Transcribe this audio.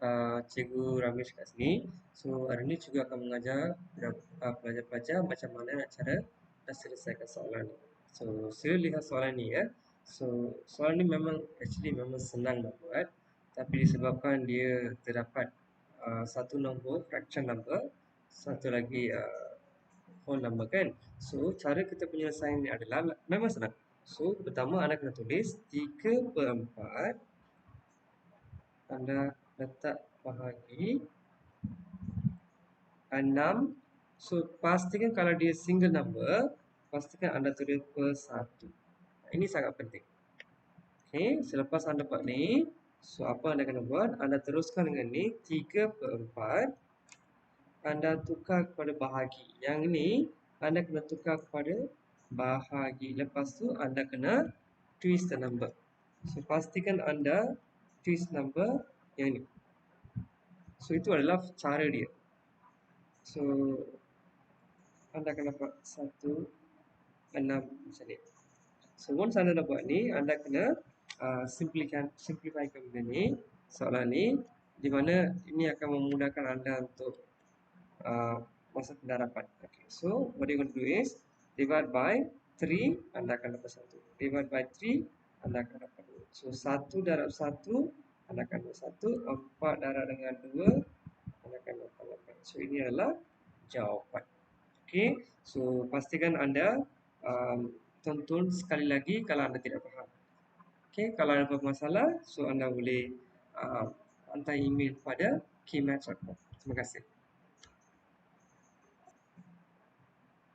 uh, Cikgu Ramesh kat sini. So, hari ni juga akan mengajar uh, pelajar-pelajar macam mana nak cara nak selesaikan soalan ni. So, sila lihat soalan ni ya. So, soalan ni memang actually memang senang nak buat. Tapi disebabkan dia terdapat uh, satu nombor, fraction number, satu lagi uh, whole number kan. So, cara kita penyelesaian ni adalah memang senang. So, pertama anda kena tulis 3 per 4 anda letak bahagi 6 so pastikan kalau dia single number pastikan anda tulis per 1 ini sangat penting. Ok selepas anda buat ni so apa anda kena buat? Anda teruskan dengan ni 3 per 4 anda tukar kepada bahagi. Yang ni anda kena tukar kepada bahagi. Lepas tu anda kena twist the number. So pastikan anda twist number yang ni so itu adalah cara dia. So anda akan dapat 1,6 macam ni. So once anda dah buat ni, anda kena uh, simplifikan simplifikan benda ni soalan ni di mana ini akan memudahkan anda untuk uh, masa pendarapan okay. so what you going to do is divide by 3 anda akan dapat 1 divide by 3 anda akan dapat 2 so 1 darab 1 tandakan 21 4 darab dengan 2 tandakan 2 tandakan so ini adalah jawapan. Okey so pastikan anda um, tonton sekali lagi kalau anda tidak faham. Okey kalau ada masalah so anda boleh um, hantar email pada kimatch.com terima kasih.